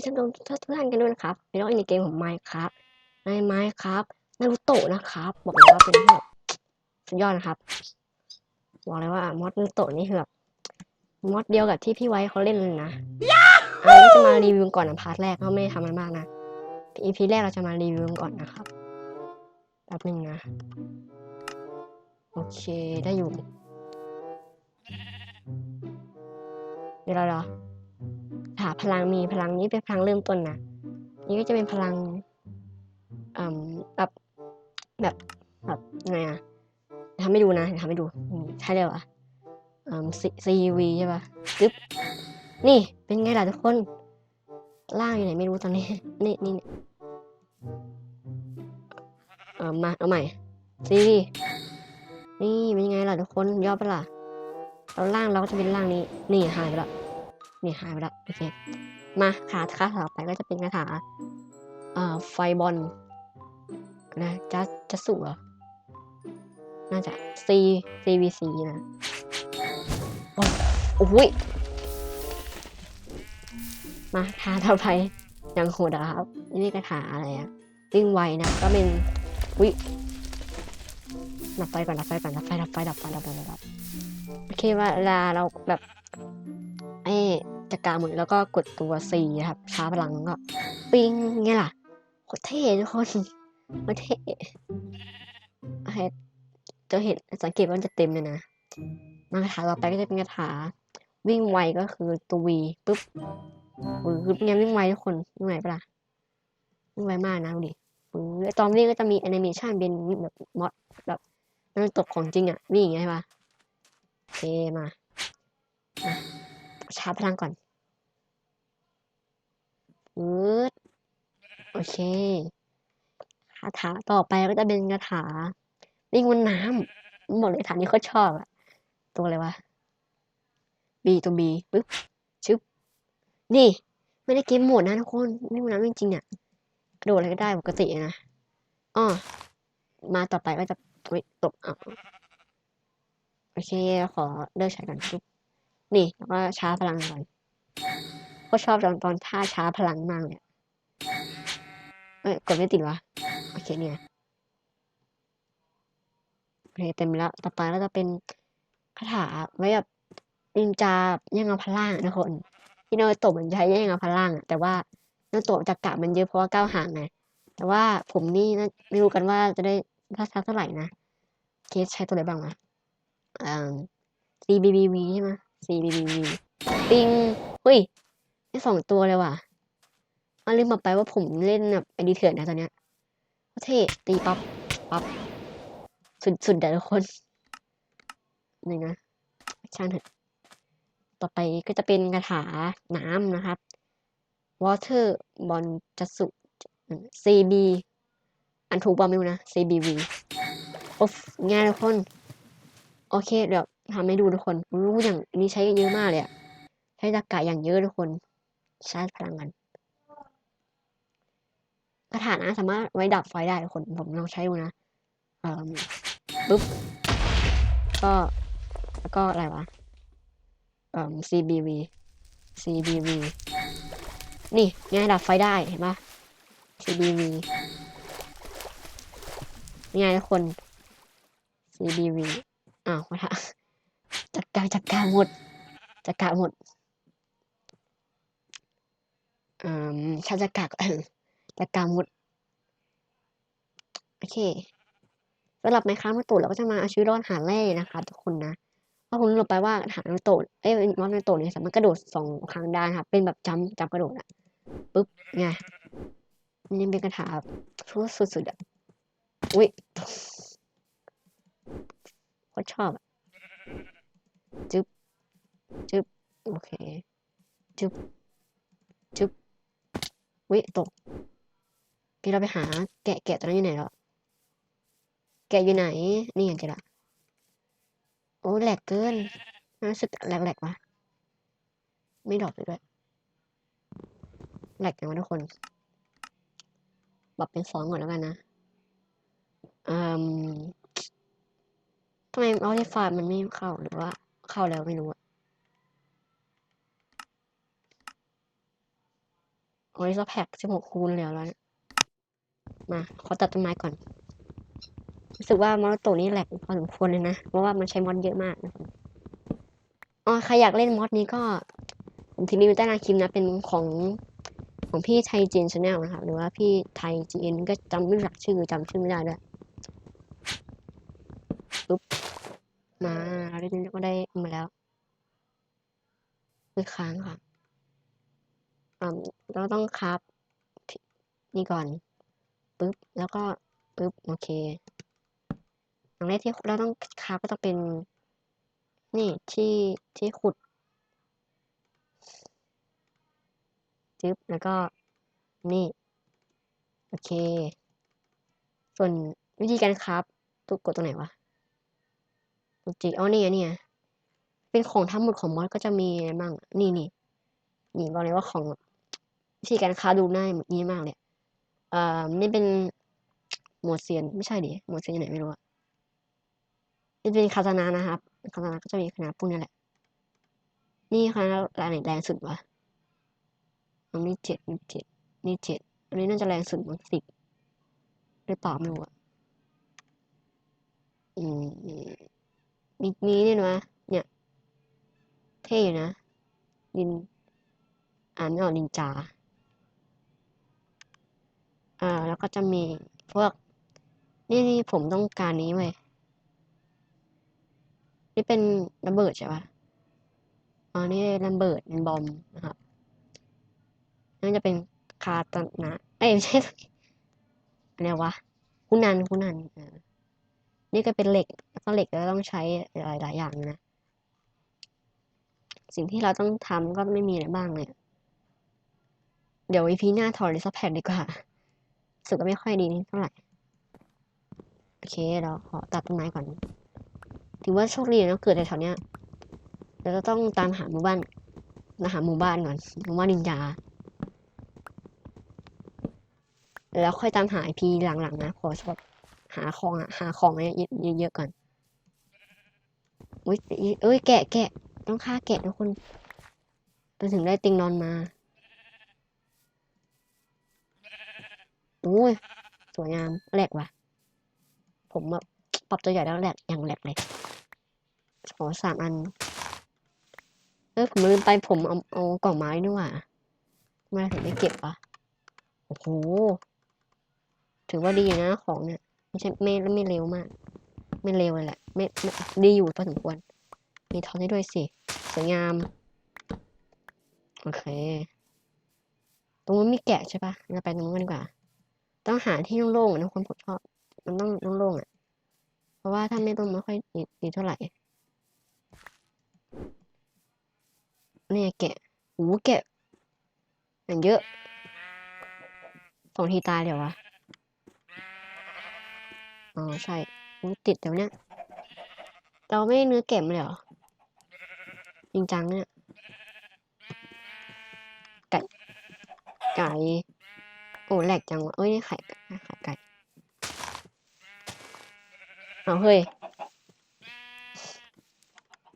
ดีท่านทุกท่านกันด้วยนะครับในรอบในเกมของไมค์ครับในไมค์ครับนารูโตะนะครับบอกเลยว่าเป็นแบบสุดยอดนะครับบอกเลยว่ามอดนารูโตะนี่คือแบบมอดเดียวกับที่พี่ไว้เขาเล่นเลยนะอะเราจะมารีวิวก่อนนะพาร์ทแรกก็ไม่ทำอะไรมากนะ EP แรกเราจะมารีวิวก่อนนะครับแป๊บนึงนะ โอเคได้อยู่เดี๋ยวเราเหาพลังมีพลังนี้เป็นพลังเริ่มต้นนะนี่ก็จะเป็นพลังอืมแบบแบบแบบไงอะทำให้ดูนะทำให้ดูใช่เลยเหรออืม CV ใช่ปะจึ๊บนี่เป็นไงล่ะทุกคน ล่างอยู่ไหนไม่รู้ตอนนี้ นี่นี่เออมาเอาใหม่ CV นี่เป็นไงล่ะทุกคนยอดปะล่ะแล้วล่างเราก็จะเป็นล่างนี้ นี่หายไปละ นี่หายไปและโอเคมาขาคาถาต่อไปก็จะเป็นคาถาเอ่อไฟบอลนะจะจะสุเหรอน่าจะ C CVC นะโอ้โอ้ยมาคาต่อไปยังโหดอะครับ นี่คาถาอะไรอะวิ่งไวนะ ก็เป็นวิดับไฟก่อนดับไฟก่อนดับไฟดับไฟดับไฟดับไฟดับไฟโอเคว่าเวลาเราแบบ อ๊ะจักรหมุนแล้วก็กดตัว C ครับช้าพลังก็ ปิ้งไงล่ะโคตรเท่ทุกคนโคตรเท่ให้จะเห็นสังเกตว่ามันจะเต็มเลยนะมาคาถาต่อไปก็จะเป็นคาถาวิ่งไวก็คือตัว V ปุ๊บปึ๊บเนี่ยวิ่งไวทุกคนวิ่งไวปะล่ะวิ่งไวมากนะดูดิปึ๊บแล้ตอนวิ่งก็จะมีแอนิเมชันเป็นแบบมอดแบบมันตกของจริงอะวิ่งอย่างเงี้ยใช่ปะโอเคมามาชาร์จพลังก่อนืดโอเคคาถาต่อไปก็จะเป็นคาถาวิ่งบนน้ำบอกเลยฐานนี้เขาชอบอะตัวอะไรวะบีตัวบีปึ๊บชึบนี่ ไม่ได้เกมโหมดนะทุกคนวิ่งบนน้ำจริงๆเนี่ยกระโดดอะไรก็ได้ปกตินะอ้อมาต่อไปก็จะเฮ้ยตกอะโอเคขอเลิกใช้ก่อนปึ๊บนี่แล้วก็ช้าพลังก่อน ก็ชอบตอนตอนท่าช้าพลังมากเลยเอ้ยกดไม่ติดวะ โอเคเนี่ยโอเคเต็มแล้ว ต่อไปก็จะเป็นคาถาไว้แบบนินจาแย่งเอาพลังนะคนที่โนโตะมันใช้แย่งเอาพลังแต่ว่าโนโตะจักระมันเยอะเพราะว่าก้าวห่างไงแต่ว่าผมนี่นะไม่รู้กันว่าจะได้พัฒนาเท่าไหร่นะเคสใช้ตัวอะไรบ้างวะอ่า CBBV ใช่ไหม CBBV ปิงเฮ้ย ได้สองตัวเลยว่ะอาลืมบอกไปว่าผมเล่นแบบไอดีเถื่อนนะตอนเนี้ยเท่ตีปั๊บปั๊บสุดสุดเดี๋ยวทุกคนหนึ่งนะช่างเถอะต่อไปก็จะเป็นคาถาน้ำนะครับ water บอลจัสุ CB อันถูกบอลไม่รู้นะ CBV โอ้ง่ายทุกคน โอเค เดี๋ยวทำให้ดูทุกคนรู้อย่างนี้ใช้เยอะมากเลยอะใช้ตะกะอย่างเยอะทุกคน ชาร์จพลังกันกระถานะสามารถไว้ดับไฟได้คนผมลองใช้ดูนะเอ่อปุ๊บ ก็แล้วก็อะไรวะเอ่อ CBV CBV นี่ไงดับไฟได้เห็นปะ CBV นี่ไงทุกคน CBV อ้าวกระถาจัดการจัดการหมดจัดการหมด ชาจะกักจะกามุดโอเคสำหรับในครั้งมาตุเราก็จะมาเอาชีวิตรอดหาแร่นะคะทุกคนนะเพราะคุณรู้ไปว่าหาโตดเอ้ยมอสในโตดเนี่ยสามารถกระโดดสองครั้งได้ครับเป็นแบบจำจำกระโดดอะปุ๊บไงนี่เป็นกระถาทุกสุดๆอะอุ้ยโคตรชอบอะจึ๊บจึ๊บโอเคจึ๊บจึ๊บ วิตกพี่เราไปหา แกะแกะตัวนั้นอยู่ไหนแล้วแกะอยู่ไหน นี่ยังจะละโอ้แหลกเกินรู้สึกแหลกๆวะไม่ดรอกเลยด้วยแหลกจังวะทุกคนปรับเป็นสองก่อนแล้วกันนะอืมทำไมออทิฟายมันไม่เข้าหรือว่า เข้าแล้วไม่รู้อะ อริซอแพ็กสิบหกคูณเหลือแล้วเนี่ยมา ขอตัดต้นไม้ก่อน รู้สึกว่ามอสโตนี่แหลกพอสมควรเลยนะ เพราะว่ามันใช้มอดเยอะมากนะอ๋อใครอยากเล่นมอดนี้ก็ ผมทิ้งลิงก์ไว้ใต้หน้าคลิปนะ เป็นของของพี่ไทยจีนชาแนลนะครับ หรือว่าพี่ไทยจีนก็จำไม่รักชื่อจำชื่อไม่ได้ด้วยปุ๊บมาเราได้ก็ได้มาแล้วคือค้างค่ะ เราต้องครับ นี่ก่อนปุ๊บแล้วก็ปุ๊บโอเคอย่างแรกที่เราต้องครับก็ต้องเป็น นี่ที่ที่ขุดจึ๊บแล้วก็นี่ โอเค ส่วนวิธีการครับตุกกดตรงไหนวะตุกจีอ๋อนี่ไงนี่ไงเป็นของทั้งหมดของมอสก็จะมีอะไรบ้าง นี่นี่นี่บอกเลยว่าของ วิธีการค้าดูง่ายนี้มากเลยเอ่อนี่เป็นหมวดเซียนไม่ใช่ดิหมวดเซียนอยู่ไหนไม่รู้อะนี่เป็นคาตานานะครับคาตานาก็จะมีขนาดพวกนี้แหละ นี่คณะแรงไหนแรงสุดวะอันนี้เจ็ดนี่เจ็ดนี่เจ็ดอันนี้น่าจะแรงสุดมั้งสิบหรือเปล่าไม่รู้อะอืมมีมีนี่ยนะเนี่ย เท่อยู่นะดินอ่านไม่ออกนินจา อ่า แล้วก็จะมีพวก นี่นี่ผมต้องการนี้เว้ยนี่เป็นระเบิดใช่ปะอ๋อนี่ระเบิดเป็นบอมนะครับน่าจะเป็นคาตนะเอ้ยไม่ใช่อะไรวะคุนันคุนันเออนี่ก็เป็นเหล็ก แล้วก็เหล็กก็ต้องใช้หลายหลายอย่างนะ สิ่งที่เราต้องทำก็ไม่มีอะไรบ้างเลย เดี๋ยวอีพีหน้าถอดลิซแพดดีกว่า สึกก็ไม่ค่อยดีเท่าไหร่ โอเค เราขอตัดต้นไม้ก่อน ถือว่าโชคดีนะเกิดในแถวเนี้ยเราจะต้องตามหาหมู่บ้านมาหาหมู่บ้านก่อนหมู่บ้านนินจาแล้วค่อยตามหาไอพีหลังๆนะ ขอชอบหาของอะหาของเยอะๆก่อนอุ้ยเอ้ยแกะแกะต้องฆ่าแกะทุกคนไปถึงได้ติงนอนมา อุ้ยสวยงามแหลกว่ะ ผมแบบปรับตัวใหญ่แล้วแหลกอย่างแหลกเลยขอสามอัน เออผมลืมไปผมเอาเอากล่องไม้ด้วยว่ะไมถึงไม่เก็บวะโอ้โหถือว่าดีนะของเนี่ยไม่ใช่ไม่ไม่เร็วมาก ไม่เร็วเลยแหละไม่ไม่ดีอยู่พอสมควร มีทอนให้ด้วยสิสวยงาม โอเค ตรงนู้นมีแกะใช่ปะเราไปตรงนู้นกันดีกว่า ต้องหาที่โล่งๆนะคนผมชอบ มันต้องโล่งๆอะ เพราะว่าถ้าไม่โล่งไม่ค่อยดีดีเท่าไหร่เนี่ยแกะหูแกะอย่างเยอะสองทีตายเดี๋ยววะ อ๋อใช่หูติดเดี๋ยวเนี้ยเราไม่เนื้อแกะมาเลยเหรอจริงจังเนี่ยไก่ไก่ โอ้แหลกจังวะเอ้ยนี่ไข่ไข่ไก่เอาเฮ้ย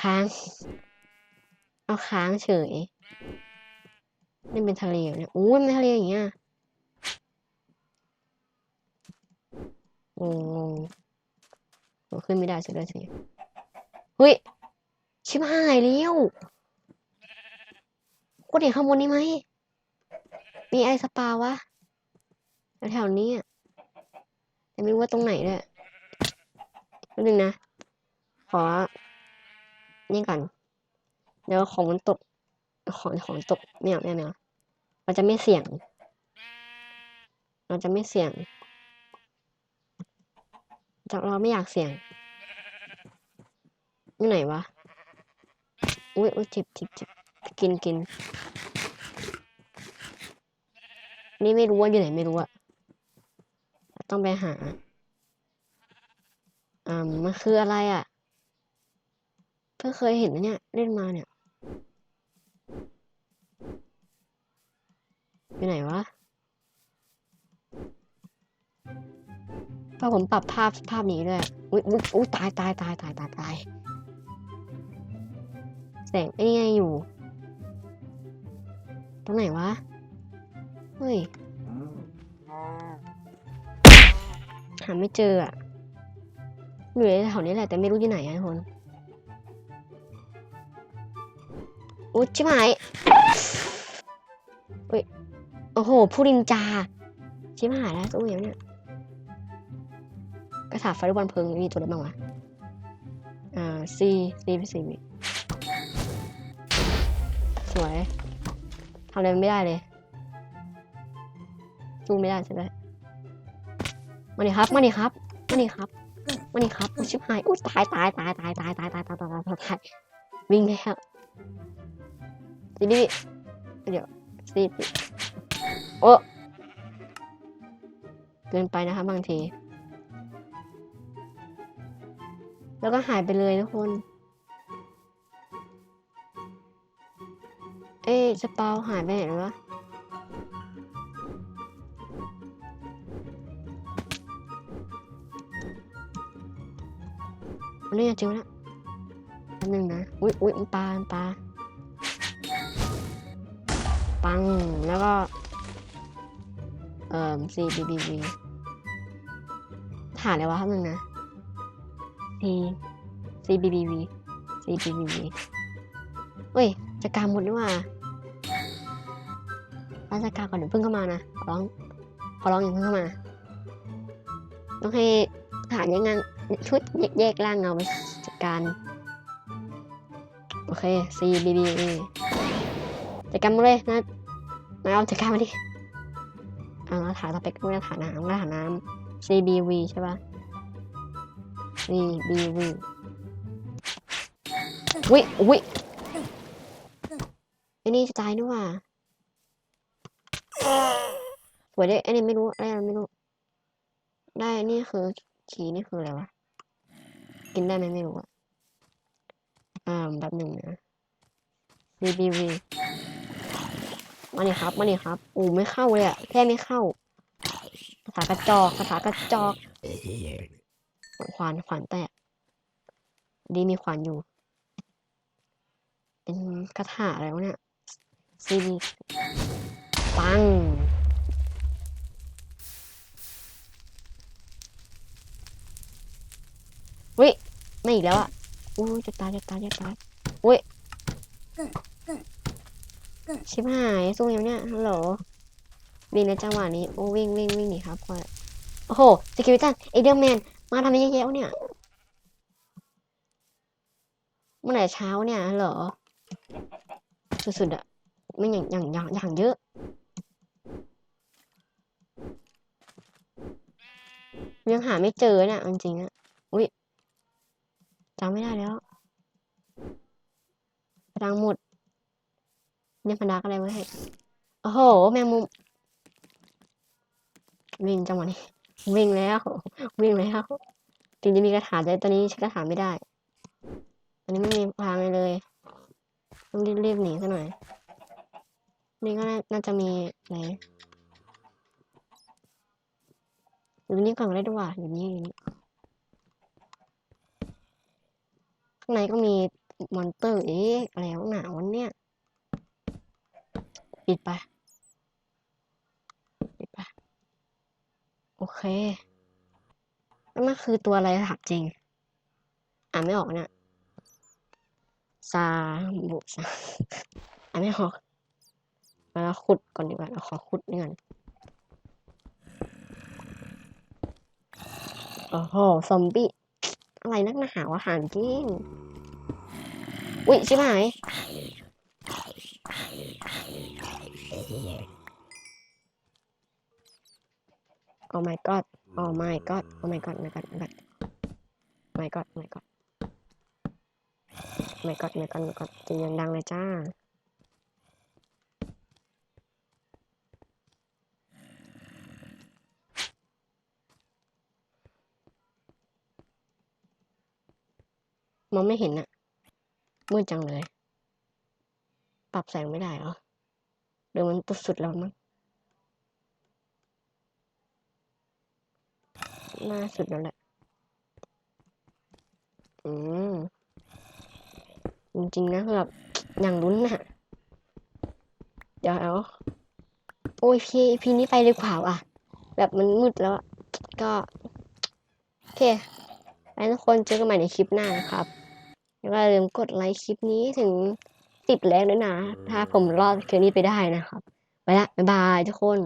ค้าง เอาค้างเฉยนี่เป็นทะเลเนี่ยอู้ยเป็นทะเลอย่างเงี้ยงงงงโอ้ขึ้นไม่ได้สิด้วยสิเฮ้ย ชิบหายแล้วคุณเห็นข้างบนนี้ไหม มีไอสปาวะ แถวนี้อะแต่ไม่รู้ว่าตรงไหนด้วยนิดนึงนะ ขอ นี่ก่อน เดี๋ยวของมันตก ของของตกไม่เอาไม่เอาไม่เอาเราจะไม่เสี่ยง เราจะไม่เสี่ยงจาเราไม่อยากเสี่ยงนี่ไหนวะ อุ้ยอุ้ยจิบจิบจิบกินกิน นี่ไม่รู้ว่าอยู่ไหนไม่รู้อะ ต้องไปหา อ่ามันคืออะไรอะเพิ่งเคยเห็นนะเนี่ย เล่นมาเนี่ยอยู่ไหนวะพอผมปรับภาพภาพนี้ด้วยอุ้ยอุ้ยอุ้ยตายตายตายตายตายตายแสงไอ้นี่ไงอยู่ ตรงไหนวะ เฮ้ย หาไม่เจออะอยู่ในแถวนี้แหละแต่ไม่รู้ที่ไหนอะทุกคนอุ๊ยชิบหายเฮ้ยโอ้โหผู้รินจา ชิบหายแล้วตู้เหี่ยวเนี่ยกระถาไฟลูกบอลเพลิงมีตัวอะไรบ้างวะอ่าซีซีพีซีสวยทำอะไรไม่ได้เลยสู้ไม่ได้ใช่ไหม มาดิครับมาดิครับมาดิครับมาดิครับอุ๊ยชิบหายอุ้ยตายตายตายตายตายตายตายตายตายตายตายตายวิ่งแล้วซีดีเดี๋ยวซีดีโอ้เกินไปนะครับบางที แล้วก็หายไปเลยทุกคน เอ๊ะสปาวหายไปไหนแล้ววะ อันนี้เจอแล้วอันหนึ่งนะ อุ๊ยอุ๊ยปลาปลา ปัง แล้วก็ เอ่อ C B B V ฐานอะไรวะครับหนึ่งนะ C C B B V C B B V เฮ้ย จะกลางหมดนี่หว่าราชการก่อนเดี๋ยวเพิ่งเข้ามานะขอร้องขอร้องอย่าเพิ่งเข้ามา ต้องให้ฐานยกงาน ชุดแยกแยกร่างเงาไปจัดการ โอเค C B B A จัดการมาเลยนะนายเอาจัดการมาดิเอาฐานสเปคไม่ได้ฐานน้ำไม่ได้ฐานน้ำ C B V ใช่ป่ะ C B V วิวิไอ้นี่จะตายนี่หว่าสวยได้ไอ้นี่ไม่รู้อะไรไม่รู้ ได้นี่คือขีนี่คืออะไรวะ กินได้ไหมไม่รู้อะอ่าแบบหนึ่งนะ B B V มาดิครับมาดิครับอูไม่เข้าเลยอะแค่ไม่เข้าภาษากระจอกภาษากระจอกขวานขวานแตกดีมีขวานอยู่ เป็นคาถาอะไรวะเนี่ยซีดีปัง วิ ไม่อีกแล้วอะอู้จะตายจะตายจะตายอุ้ยชิบหายสู้ยังเนี่ยฮัลโหลวิ่งในจังหวะนี้โอ้วิ่งวิ่งวิ่งหนีครับควายโอ้โหสกิลตันเอเดอร์แมนมาทำไมเยอะแยะเนี่ยเมื่อไหร่เช้าเนี่ยฮัลโหลสุดๆอะไม่อย่างอย่างอย่างอย่างเยอะยังหาไม่เจอเนี่ยจริงๆอะ อุ้ยจำไม่ได้แล้วพลังหมด เนี่ยพนักอะไรไว้ให้ โอ้โห แมงมุม วิ่งจังหวะนี้ วิ่งแล้ว วิ่งแล้วถึงจะมีกระถางแต่ตอนนี้ใช้กระถางไม่ได้ อันนี้ไม่มีพลังเลย ต้องรีบๆหนีซะหน่อย นี่ก็น่านาจะมีอะไรอยู่นี่ก่อนได้ด้วยว่ะอยู่นี่อยู่นี่ ข้างในก็มีมอนเตอร์เอ๊ะอะไรวหนาวันเนี่ยปิดไปปิดไปโอเคแล้วมันคือตัวอะไรถามจริง อ่านไม่ออกเนี่ยซาบุซาอ่านไม่ออกมาแล้วขุดก่อนดีกว่าเราขอขุดนี่ก่อนโอ้โหซอมบี้ อะไรนักหนาวะหางจริงอุ้ยชิบหายโอ้ my god โอ้ my god โอ้ my god my god my god my god my god my god my god my god เสียงดังเลยจ้า มองไม่เห็นอะมืดจังเลย ปรับแสงไม่ได้เหรอเดี๋ยวมันตุดสุดแล้วมั้งน้าสุดแล้วแหละ อืม จริงๆนะแบบอย่างลุ้นน่ะ เดี๋ยวเอาโอ้ยพี่พี่นี้ไปดีกว่าว่ะ แบบมันมืดแล้วก็ โอเคไปทุกคนเจอกันใหม่ในคลิปหน้านะครับ แล้วก็อย่าลืมกดไลค์คลิปนี้ถึงติดแรงด้วยนะ ถ้าผมรอดคืนนี้ไปได้นะครับ ไปละ บ๊ายบายทุกคน